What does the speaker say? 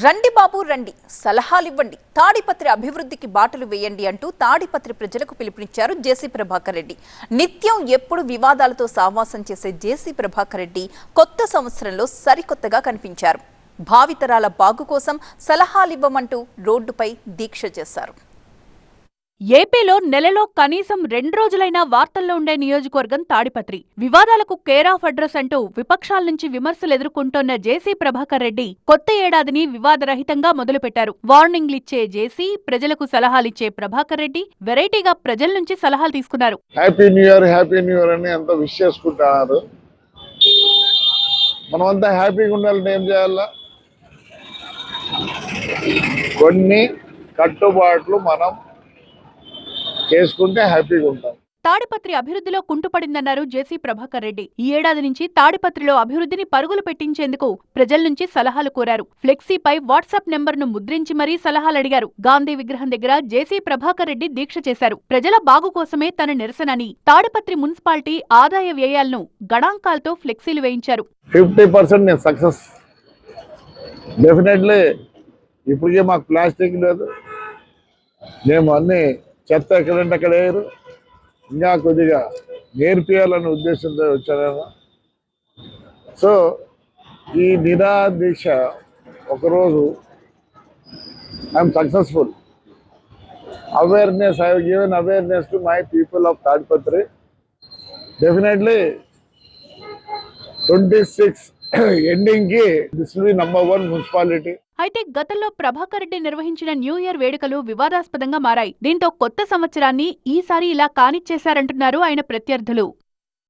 రండి బాబు రండి. సలహాలివ్వండి. తాడిపత్రి అభివృద్ధికి బాటలు వేయండి అంటూ తాడిపత్రి ప్రజలకు పిలుపునిచ్చారు జేసీ ప్రభాకర్ రెడ్డి. నిత్యం ఎప్పుడు వివాదాలతో సావాసం చేసే జేసీ ప్రభాకర్ రెడ్డి కొత్త సంవత్సరంలో సరికొత్తగా కనిపించారు. భావితరాల బాగు కోసం సలహాలివ్వమంటూ రోడ్డుపై దీక్ష చేశారు. ఏపీలో నెలలో కనీసం రెండు రోజులైనా వార్తల్లో ఉండే నియోజకవర్గం తాడిపత్రి. వివాదాలకు కేర్ ఆఫ్ అడ్రస్ అంటూ విపక్షాల నుంచి విమర్శలు ఎదుర్కొంటోన్న జేసీ ప్రభాకర్ రెడ్డి కొత్త ఏడాదిని వివాదరహితంగా మొదలుపెట్టారు. వార్నింగ్లిచ్చే జేసీ ప్రజలకు సలహాలిచ్చే ప్రభాకర్ రెడ్డి వెరైటీగా ప్రజల నుంచి సలహాలు తీసుకున్నారు. Happy new year happy new year అని ఎంత విష్ చేసుకుంటున్నారు. మనమంతా హ్యాపీగా ఉండాలంటే ఏం చేయాలా? కొన్ని కట్టుబాట్లు మనం చేసుకుంటే హ్యాపీగా ఉంటాం. తాడిపత్రి అభివృద్ధిలో కుంటుపడిందన్నారు జేసీ ప్రభాకర్ రెడ్డి. ఈ ఏడాది నుంచి తాడిపత్రిలో అభివృద్ధిని పరుగులు పెట్టించేందుకు ప్రజల నుంచి సలహాలు కోరారు. ఫ్లెక్సీపై వాట్సాప్ నెంబర్ను ముద్రించి మరీ సలహాలు అడిగారు గాంధీ విగ్రహం దగ్గర జేసీ ప్రభాకర్ రెడ్డి దీక్ష చేశారు. ప్రజల బాగు కోసమే తన నిరసనని తాడిపత్రి మున్సిపాలిటీ ఆదాయ వ్యయాలను గణాంకాలతో ఫ్లెక్సీలు వేయించారు. ఫిఫ్టీ పర్సెంట్ నేను సక్సెస్. డెఫినెట్లీ ఇప్పటికే మాకు ప్లాస్టిక్ లేదు. మేము అన్ని చెత్త ఎక్కడంటే అక్కడ వేయరు. ఇంకా కొద్దిగా నేర్పియాలన్న ఉద్దేశంతో వచ్చానేమో సో ఈ నిరాదీక్ష ఒకరోజు I'm successful. Awareness I given awareness to my people of Tadipatri. Definitely twenty six ఎండింగ్కి this will number one municipality. అయితే గతంలో ప్రభాకర్ రెడ్డి నిర్వహించిన న్యూ ఇయర్ వేడుకలు వివాదాస్పదంగా మారాయి. దీంతో కొత్త సంవత్సరాన్ని ఈసారి ఇలా కానిచ్చేశారంటున్నారు ఆయన ప్రత్యర్థులు.